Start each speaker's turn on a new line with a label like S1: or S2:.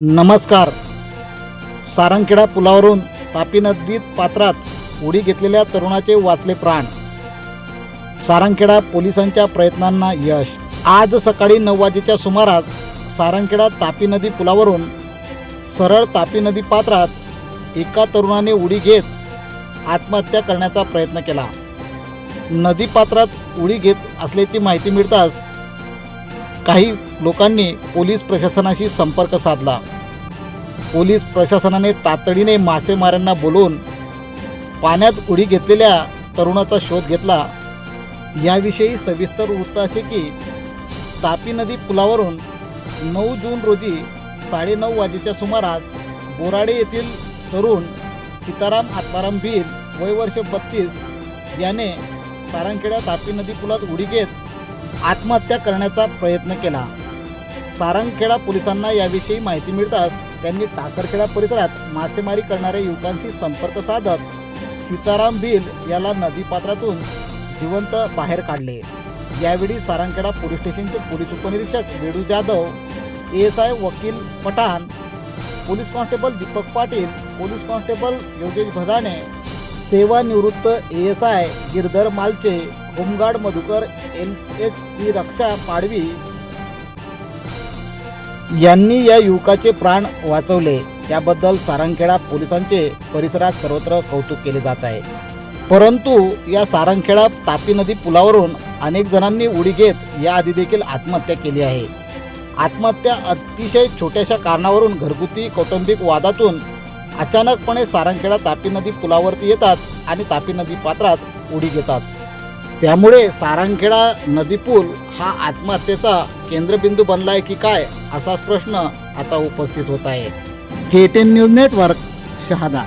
S1: नमस्कार. सारंगखेडा पुलावरून तापी नदीत पात्रात उडी घेतलेल्या तरुणाचे वाचले प्राण. सारंगखेडा पोलिसांच्या प्रयत्नांना यश. आज सकाळी नऊ वाजेच्या सुमारास सारंगखेडा तापी नदी पुलावरून सरळ तापी नदी पात्रात एका तरुणाने उडी घेत आत्महत्या करण्याचा प्रयत्न केला. नदी पात्रात उडी घेत असल्याची माहिती मिळताच काही लोकांनी पोलीस प्रशासनाशी संपर्क साधला. पोलीस प्रशासनाने तातडीने मासेमाऱ्यांना बोलवून पाण्यात उडी घेतलेल्या तरुणाचा शोध घेतला. याविषयी सविस्तर वृत्त असे की तापी नदी पुलावरून नऊ जून रोजी साडेनऊ वाजेच्या सुमारास बोराडे येथील तरुण सीताराम आत्माराम भीर वय वर्ष बत्तीस याने सारंगखेडा तापी नदी पुलात उडी घेत आत्महत्या करण्याचा प्रयत्न केला. सारंगखेडा पोलिसांना याविषयी माहिती मिळताच त्यांनी टाकरखेडा परिसरात मासेमारी करणाऱ्या युवकांशी संपर्क साधत सीताराम भील याला नदीपात्रातून जिवंत बाहेर काढले. यावेळी सारंगखेडा पोलीस स्टेशनचे पोलीस उपनिरीक्षक Vedu Jadhav A S I Vakil Pathan police constable Deepak Patil police constable Yogesh Bhadane सेवानिवृत्त A S I Girdhar Malche home guard Madhukar L H C Raksha Padvi यांनी या युवकाचे प्राण वाचवले. त्याबद्दल सारंगखेडा पोलिसांचे परिसरात सर्वत्र कौतुक केले जात आहे. परंतु या सारंगखेडा तापी नदी पुलावरून अनेक जणांनी उडी घेत याआधी देखील आत्महत्या केली आहे. आत्महत्या अतिशय छोट्याशा कारणावरून घरगुती कौटुंबिक वादातून अचानकपणे सारंगखेडा तापी नदी पुलावरती येतात आणि तापी नदी पात्रात उडी घेतात. त्यामुळे सारंगखेडा नदीपूल हा आत्महत्येचा केंद्रबिंदू बनलाय की काय असाच प्रश्न आता उपस्थित होत आहे. K ten news network Shahada.